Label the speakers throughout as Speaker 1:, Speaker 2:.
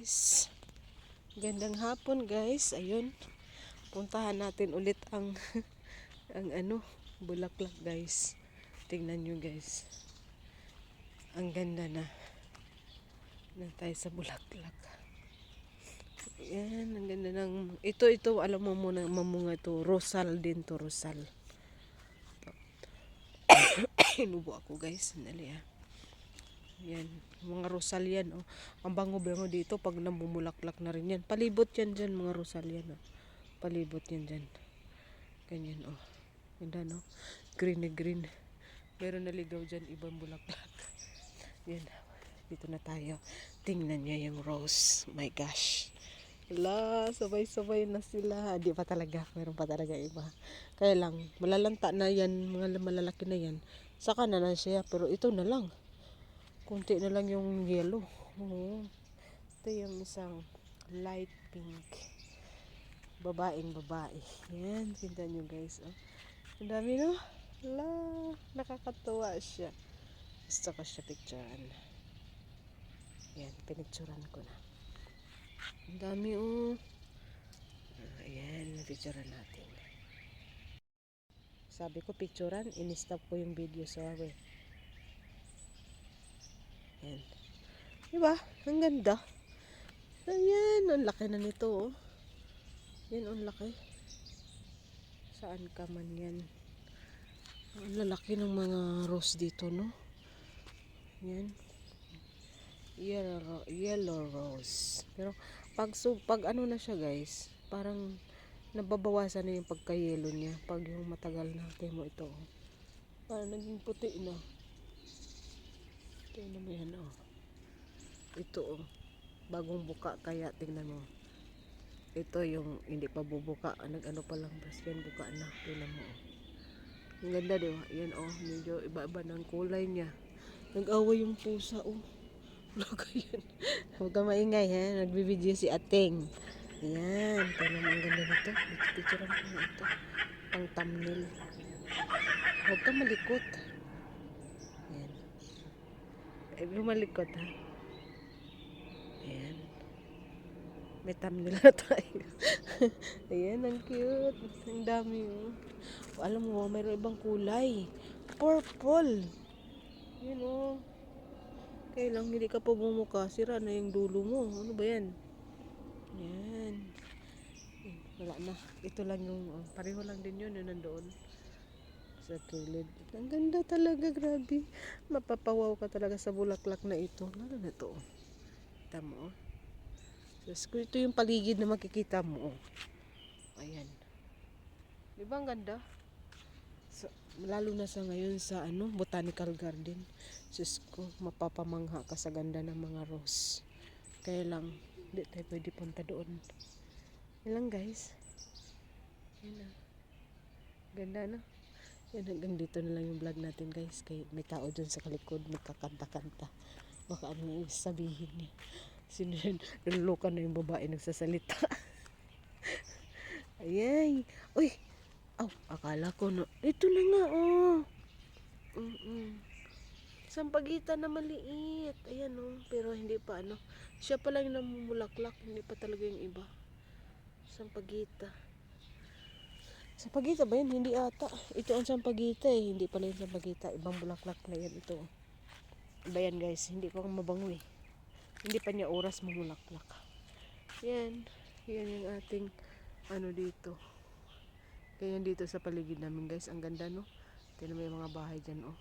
Speaker 1: guys. Gandang hapon guys. Ayun. Puntahan natin ulit ang ang ano, bulaklak guys. Tingnan nyo guys. Ang ganda na. Na tayo sa bulaklak. Yan, ang ganda ng ito ito alam mo muna mamunga ito rosal din to rosal. Inubo ako guys, sandali ah. Yan, mga rosal yan. Oh. Ang bango-bango dito pag namumulaklak na rin yan. Palibot yan dyan mga rosal yan. Oh. Palibot yan dyan. Ganyan oh. Ganda no? Green na green. Meron naligaw dyan ibang bulaklak. Yan. Dito na tayo. Tingnan niya yung rose. My gosh. Wala, sabay-sabay na sila. Di pa talaga. Meron pa talaga iba. Kaya lang, malalanta na yan. Mga malalaki na yan. Saka na na siya. Pero ito na lang. Kunti na lang yung yellow. Oo. Ito yung isang light pink. Babaeng babae. Yan, kita nyo guys. Oh. Ang dami no? La, nakakatuwa siya. Gusto ko siya picturean. Yan, pinicturean ko na. Ang dami oh. Ah, Ayan, picturean natin. Sabi ko picturean, in-stop ko yung video, sorry. Yan. Diba? Ang ganda. Ayan, ang laki na nito oh. Yan, ang laki. Saan ka man yan? Ang lalaki ng mga rose dito, no? Yan. Yellow, ro- yellow rose. Pero, pag, so, pag ano na siya, guys, parang nababawasan na yung pagka-yellow niya. Pag yung matagal na, tingnan mo ito. Parang naging puti na. Tingnan mo yan, oh. Ito, oh. Bagong buka, kaya tingnan mo. Ito yung hindi pa bubuka. Nag-ano pa lang, tapos yan buka na. Tingnan mo, oh. Ang ganda, di ba? Yan, oh. Medyo iba-iba ng kulay niya. Nag-away yung pusa, oh. Ka yan. Huwag ka maingay, ha? Nagbibideo si Ating. Yan. Tingnan mo, ang ganda nito. Picture ko ito. Pang thumbnail. Huwag ka malikot. Eh, lumalikot, ha? Ayan. May thumbnail na tayo. Ayan, ang cute. Ang dami, oh. Alam mo, mayroon ibang kulay. Purple. Yun, oh. Kaya lang, hindi ka pa bumuka. Sira na yung dulo mo. Ano ba yan? Yan. Wala na. Ito lang yung, oh, pareho lang din yun, yun nandoon. Sa kilid. Ang ganda talaga, grabe. Mapapawaw ka talaga sa bulaklak na ito. Lalo na to, oh. Kita mo, oh. Kung ito yung paligid na makikita mo, oh. Ayan. Di ba ang ganda? So, lalo na sa ngayon sa ano, botanical garden. Sus ko, mapapamangha ka sa ganda ng mga rose. Kaya lang, hindi tayo pwede punta doon. Yan lang guys. Yan na. Ganda na. Yan, hanggang dito na lang yung vlog natin guys. Kaya may tao dun sa kalikod, nagkakanta-kanta. Baka ano yung sabihin niya. Sino yun? Nalulukan na yung babae nagsasalita. Ayay. Uy. Aw, akala ko no. Ito na nga, oh. Mm-mm. Sampagita na maliit. Ayan, oh. Pero hindi pa, ano. Siya pa lang yung namumulaklak. Hindi pa talaga yung iba. Sampagita. Sampagita ba yan? Hindi ata. Ito ang sampagita eh. Hindi pala yung sampagita. Ibang bulaklak na yan ito. Iba yan guys. Hindi ko mabango eh. Hindi pa niya oras mamulaklak. Yan. Yan yung ating ano dito. Kaya dito sa paligid namin guys. Ang ganda no. Tignan mo yung mga bahay dyan oh.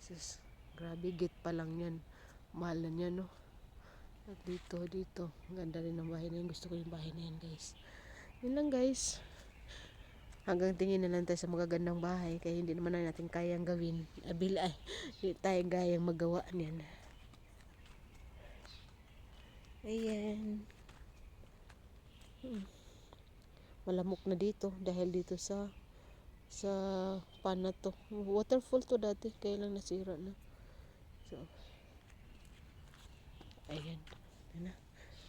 Speaker 1: Sus, grabe gate pa lang yan. Mahal na yan no. At dito, dito. Ang ganda rin ng bahay na yan. Gusto ko yung bahay na yan guys. Yun lang guys. Hanggang tingin na lang tayo sa magagandang bahay. Kaya hindi naman na natin kayang gawin. Abil ay, hindi tayo gayang magawa niyan. Ayan. Hmm. Malamok na dito dahil dito sa sa pana to. Waterfall to dati kaya lang nasira na. So Ayan. Na.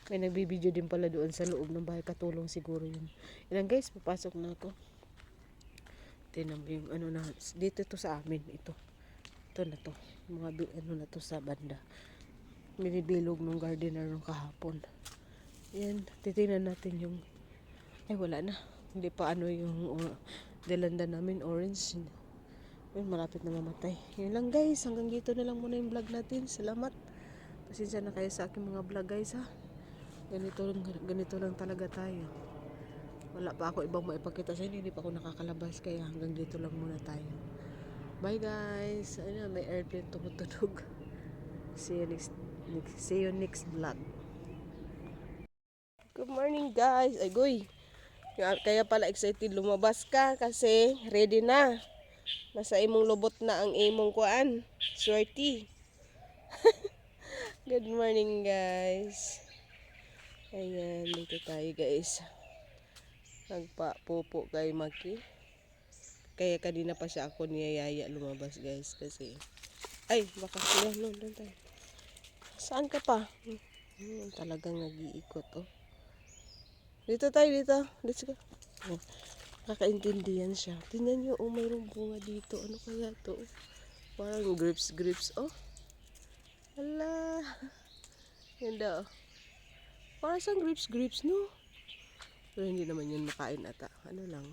Speaker 1: May nagbibideo din pala doon sa loob ng bahay. Katulong siguro yun. Yan guys, papasok na ako. Tinan mo yung ano na. Dito to sa amin. Ito. Ito na to. Mga ano na to sa banda. binibilog ng gardener nung kahapon. Yan, titingnan natin yung ay wala na. Hindi pa ano yung uh, delanda namin orange. Yun, malapit na mamatay. Yun lang guys, hanggang dito na lang muna yung vlog natin. Salamat. Pasensya na kayo sa aking mga vlog guys ha. Ganito lang, ganito lang talaga tayo. Wala pa ako ibang maipakita sa inyo. Hindi pa ako nakakalabas kaya hanggang dito lang muna tayo. Bye guys. Ayun, may airplane tumutunog. See you next, next see you next vlog. Good morning guys. Ay goy. Kaya kaya pala excited lumabas ka kasi ready na. Nasa imong lubot na ang imong kuan. Swerte. Good morning guys. Ayan, dito tayo guys. Nagpa-pupo kay Maki. Kaya kanina pa siya ako niyayaya lumabas guys kasi ay baka sila no, doon tayo. Saan ka pa? Hmm, talagang nag-iikot oh. Dito tayo dito. Let's go. Oh, kakaintindihan siya. Tingnan niyo, oh, mayroong bunga dito. Ano kaya to? Parang grapes, grapes. Oh. Hala. Ganda, oh. Parang siyang grapes, grapes, no? Pero hindi naman yun makain ata. Ano lang.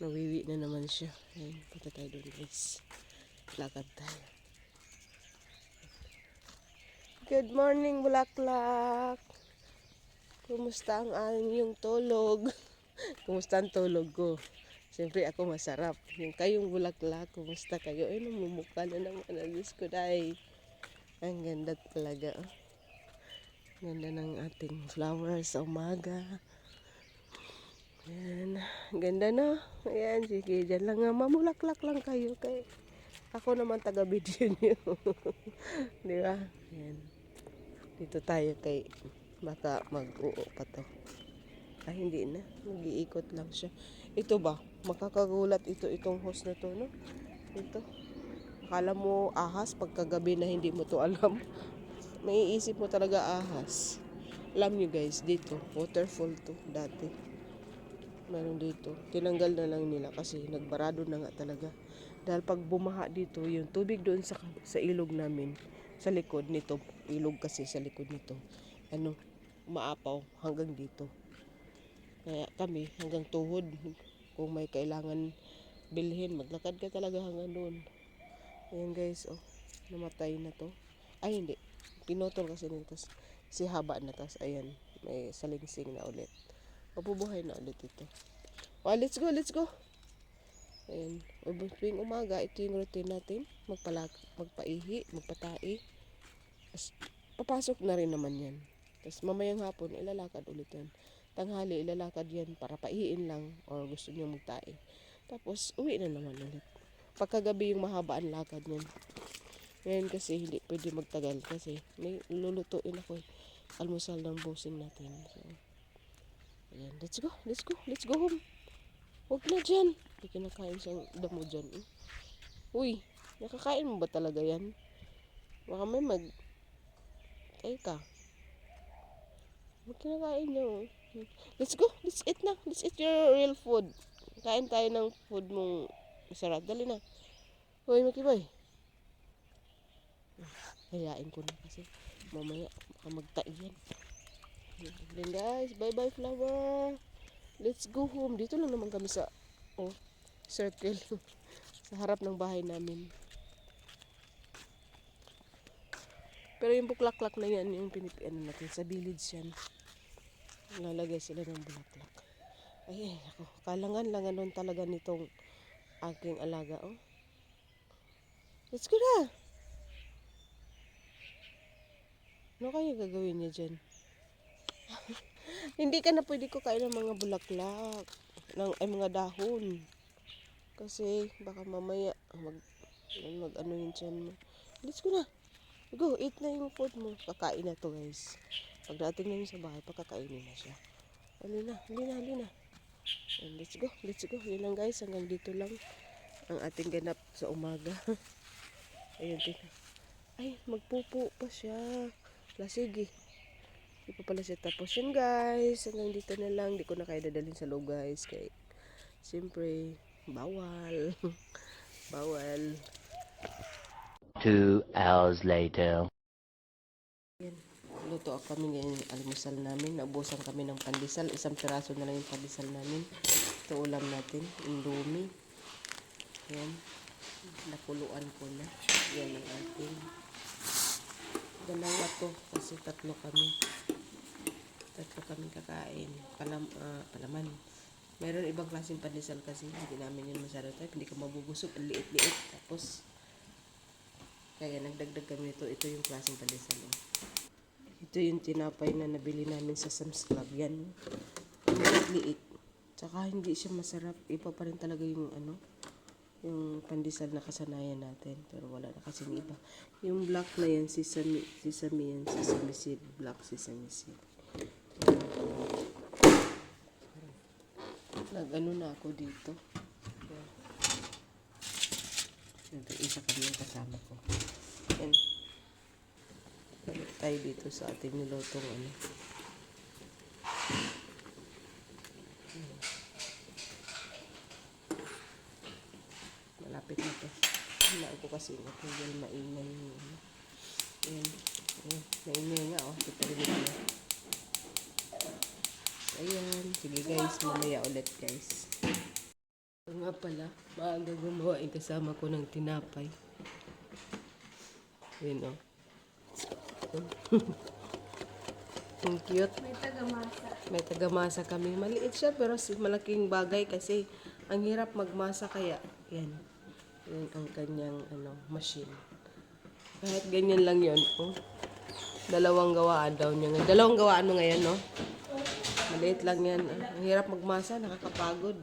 Speaker 1: Nawiwi na naman siya. Ayun, punta tayo doon, guys. Lakad tayo. Good morning, Bulaklak. Kumusta ang inyong tulog? kumusta ang tulog ko? Siyempre ako masarap. Yung kayong bulaklak, kumusta kayo? Ay, namumukha na naman. Diyos ko, day. Ang ganda talaga. Ganda ng ating flowers sa umaga. Ayan. Ganda na. Ayan, sige. Diyan lang nga. Mamulaklak lang kayo. Kay ako naman taga-video niyo. Di ba? Ayan. Dito tayo kay baka mag-uo pa to. Ay, hindi na. Mag-iikot lang siya. Ito ba? Makakagulat ito, itong host na to, no? Ito. Akala mo ahas pagkagabi na hindi mo to alam. May iisip mo talaga ahas. Alam nyo guys, dito, waterfall to dati. Meron dito. Tinanggal na lang nila kasi nagbarado na nga talaga. Dahil pag bumaha dito, yung tubig doon sa, sa ilog namin, sa likod nito, ilog kasi sa likod nito, ano, umaapaw hanggang dito. Kaya kami, hanggang tuhod, kung may kailangan bilhin, maglakad ka talaga hanggang doon. Ayan guys, oh, namatay na to. Ay, hindi. Pinotol kasi nito. Si haba na, tas ayan, may salingsing na ulit. Mabubuhay na ulit ito. Oh, let's go, let's go. Ayan. O, tuwing umaga, ito yung routine natin. Magpala, magpaihi, magpatai. Tapos, papasok na rin naman yan. Tapos, mamayang hapon, ilalakad ulit yan. Tanghali, ilalakad yan para paihiin lang or gusto niyo magtae. Tapos, uwi na naman ulit. Pagkagabi yung mahaba ang lakad niyan. Ngayon kasi hindi pwede magtagal kasi may lulutuin ako eh. Almusal ng busing natin. So, ayan. Let's go. Let's go. Let's go home. Huwag na dyan. Hindi kinakain siyang damo dyan. eh. Uy, nakakain mo ba talaga yan? Baka may mag... Ay ka. Huwag kinakain niyo. Let's go. Let's eat na. Let's eat your real food. Kain tayo ng food mong masarap. Dali na. Uy, Makiboy. Hayain ko na kasi mamaya baka magtai yan. Then guys, bye-bye flower. Let's go home. Dito lang naman kami sa oh, circle. sa harap ng bahay namin. Pero yung buklaklak na yan, yung pinip ano natin, sa village yan. Lalagay sila ng bulaklak. Ay, ako. Kalangan-langan nun talaga nitong aking alaga, oh. Let's go na! Ano kaya gagawin niya dyan? Hindi ka na pwede ko kain ng mga bulaklak. Ng, ay, mga dahon. Kasi, baka mamaya, mag, mag ano yun dyan mo. Let's go na. Go, eat na yung food mo. Kakain na to, guys. Pagdating namin sa bahay, pagkakainin na siya. Hali na, hali na, hali na. And let's go, let's go. Yun lang guys, hanggang dito lang ang ating ganap sa umaga. Ayun, tingnan. Ay, magpupo pa siya. La, sige. Hindi pa pala siya tapos yun guys. Hanggang dito na lang. Hindi ko na kaya dadalhin sa loob guys. Kaya, siyempre, bawal. bawal.
Speaker 2: Two hours later.
Speaker 1: Nagluto ako kami ngayon ng almusal namin. Naubusan kami ng pandesal. Isang piraso na lang yung pandesal namin. Ito ulam natin. Indomie. Yan. Napuluan ko na. Yan ang ating. Dalawa to. Kasi tatlo kami. Kakain. Palam, ah, palaman. Mayroon ibang klaseng pandesal kasi. Hindi namin yun masarap. Hindi ka mabubusog. Ang liit-liit. Tapos, kaya nagdagdag kami nito. Ito yung klaseng pandesal. Oh. Ito yung tinapay na nabili namin sa Sam's Club. Yan. Ang liit. Tsaka hindi siya masarap. Iba pa rin talaga yung ano, yung pandesal na kasanayan natin. Pero wala na kasing iba. Yung black na yan, sesame, sesame yan, sesame seed. Black sesame seed. Nag-ano na ako dito. Yan. Ito, isa kami yung kasama ko. Yan. Balik tayo dito sa ating nilutong ano. Malapit na to. Hinaan ko kasi ito yung maingay yung ano. Ayan. Ayan. Maingay nga oh. Kita rin ito. Ayan. Sige guys. Mamaya ulit guys. Ito nga pala. Maaga gumawa yung kasama ko ng tinapay. Ayan oh. Ang cute.
Speaker 2: May taga-masa.
Speaker 1: May tagamasa kami. Maliit siya pero malaking bagay kasi ang hirap magmasa kaya yan. Yan ang kanyang ano, machine. Kahit ganyan lang yon oh. Dalawang gawaan daw niya. Dalawang gawaan mo ngayon, no? Maliit lang yan. Ang hirap magmasa, nakakapagod.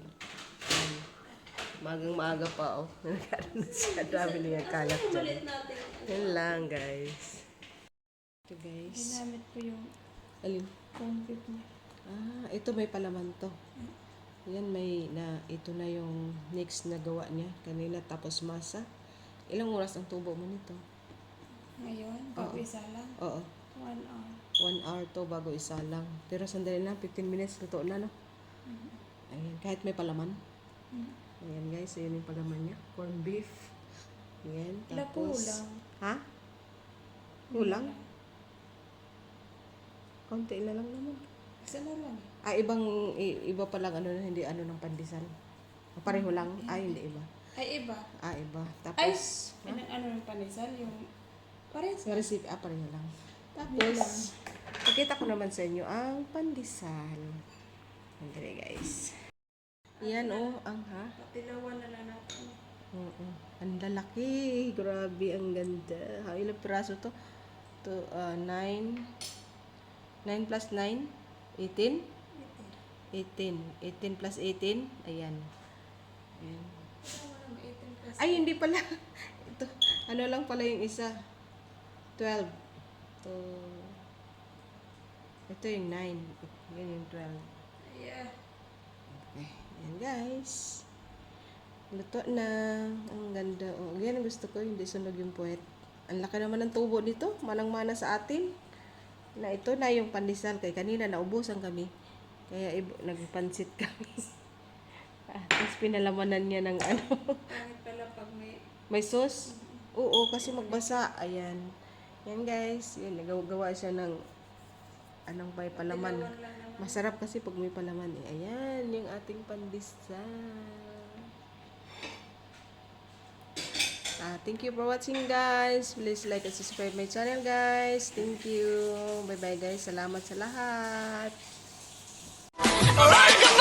Speaker 1: Magang maaga pa, oh. Nagkaroon na siya. Dami niya kalat dyan. Yan lang, guys. Ito, guys.
Speaker 2: Ginamit ko yung
Speaker 1: Alin?
Speaker 2: concrete niya.
Speaker 1: Ah, ito may palaman to. Yan may na ito na yung next na gawa niya kanina tapos masa. Ilang oras ang tubo mo nito?
Speaker 2: Ngayon, bago isa lang.
Speaker 1: Oo.
Speaker 2: One hour.
Speaker 1: One hour to bago isa lang. Pero sandali na, 15 minutes luto na no. Ayan, kahit may palaman.
Speaker 2: Mm.
Speaker 1: Ayan guys, ayan yung palaman niya. Corn beef. Ayan, tapos...
Speaker 2: ulang.
Speaker 1: Ha? Ulang? Konti na lang naman.
Speaker 2: Isa na lang.
Speaker 1: Ah, ibang, iba pa lang ano, hindi ano ng pandesal. Pareho lang? Ay, hindi iba.
Speaker 2: Ay, iba.
Speaker 1: Ah, iba.
Speaker 2: Ay,
Speaker 1: Tapos,
Speaker 2: ano, ano yung panisal? Yung pares.
Speaker 1: sa recipe, ah, pareho lang. Tapos, pakita ko naman sa inyo ang pandesal. Andre guys. Yan oh, ang ha.
Speaker 2: Patilawan na lang natin.
Speaker 1: Oo. Ang lalaki. Grabe, ang ganda. Ha, ilang piraso to? To, uh, 9. 9 plus 9? 18? 18. 18 plus 18? Ayan. Ayan. Ay, hindi pala. Ito, ano lang pala yung isa. 12. To, ito yung 9. Yan yung 12.
Speaker 2: Yeah.
Speaker 1: Okay. Ayan guys. Luto na. Ang ganda. Oh, yan gusto ko. Hindi sunog yung puwet. Ang laki naman ng tubo dito. Manang-mana sa atin. Na ito na yung pandesal. Kaya kanina naubusan kami. Kaya nagpansit kami. ah, tapos pinalamanan niya ng ano.
Speaker 2: Pangit pala pag may
Speaker 1: May sauce? Oo, kasi magbasa. Ayan. Yan guys. Yan, nagawa siya ng anong may palaman. Masarap kasi pag may palaman eh. Ayan, yung ating pandesal. Ah, thank you for watching guys. Please like and subscribe my channel guys. Thank you. Bye bye guys. Salamat sa lahat.
Speaker 3: Alright!